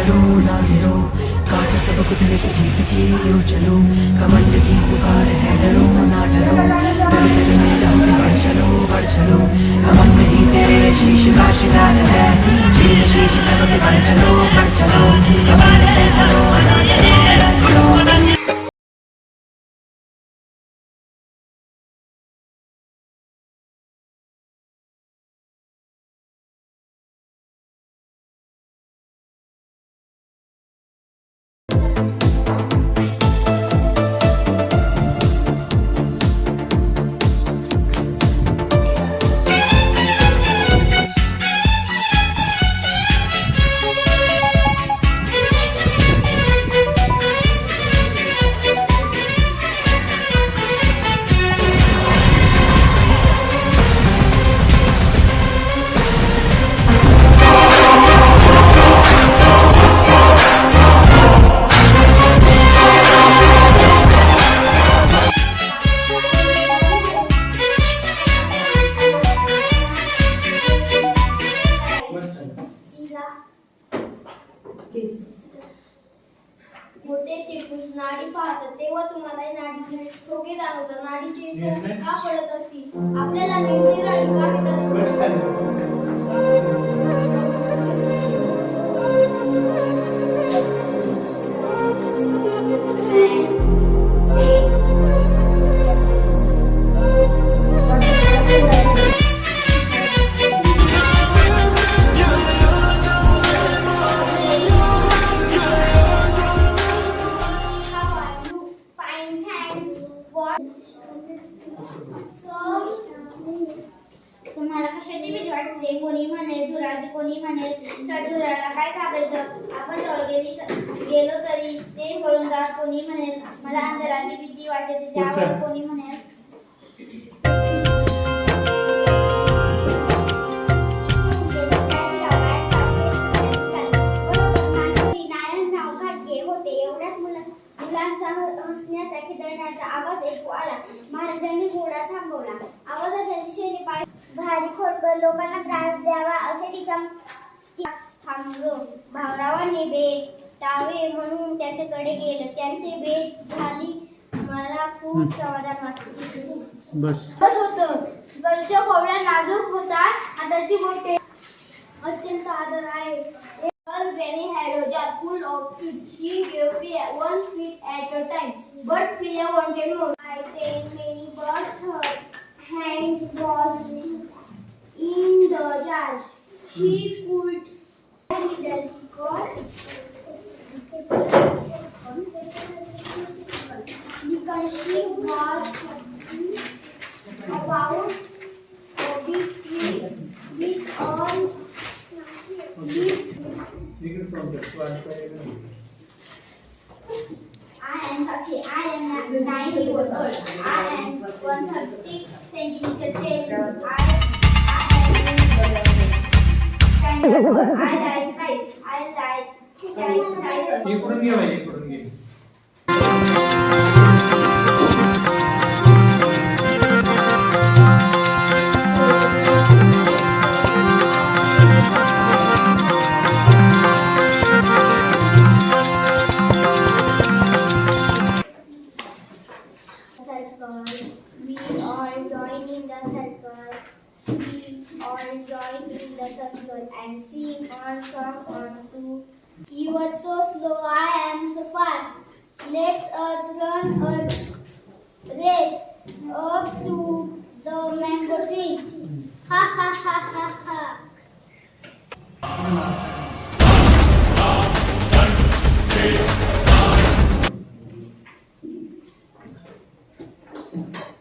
डरो ना गिरो। काट सबक दिल से जीत की यो चलो। कमंड की पुकार है डरो ना डरो। दिल दिल में लम के बढ़ चलो बढ़ चलो। कमंड ही तेरे शीश का शिकार है। चीन शीश सबके बढ़ चलो। मोठे त्रिपुष नाडी पाहतात तेव्हा तुम्हाला नाडीचे ठोके जाणवतात. नाडीचे का पडत असतील? आपल्याला नेमकी राहील का भेटत धुराची कोणी म्हणेल धुराला काय घाबरायचं आपण जवळ गेली गेलो तरी ते वळून जात कोणी म्हणेल मला अंधाराची भीती वाटते त्यावर कोणी म्हणेल नाव घाटगे होते एवढ्यात मुला. मुलांचा हसण्याचा खिदळण्याचा आवाज ऐकू आला. महाराजांनी घोडा थांबवला. आवाजाच्या दिशेने पाय भारी खोडकर लोकांना त्रास द्यावा असे तिच्या थांबलो. भावरावांनी भेटावे म्हणून त्याच्याकडे गेलं. त्यांचे भेट झाली. मला खूप समाधान वाटले. बस. होत स्पर्श कोवळा नाजूक होता हाताची बोटे अत्यंत आदर आहे. A jar full of seeds. She gave Priya one sweet at a time, but Priya wanted more. I take many, but her hand was in the jar. She could little girl because she was about a big tree with all with I am Sakshi. I am nine years. I am 130 centimeter tall. I, I of I like height. I like height. height. on two. You are so slow, I am so fast. Let us run a race up to the mango tree. Ha ha ha ha ha.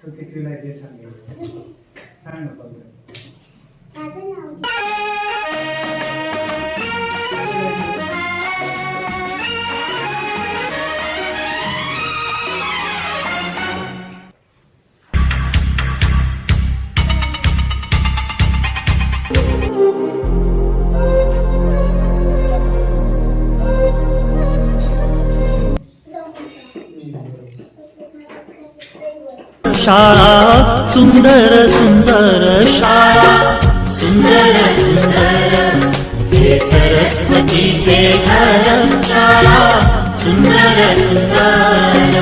तो कितवीला आहे ते सांगितलं सांग ना पहिले. माझं नाव शाळा सुंदर सुंदर शाळा. सुंदर सुंदर सरस्वतीचे घर शाळा. सुंदर सुंदर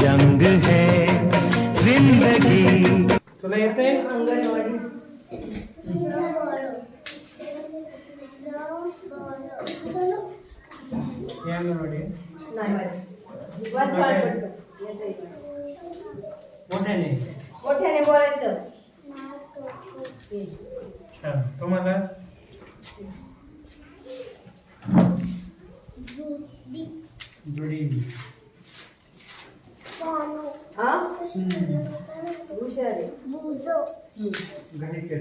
जंग है जिंदगी। तुला येते? अंगणवाडी मोठ्याने. मोठ्याने. बोलायचं. तुम्हाला? हुशार आहे गणित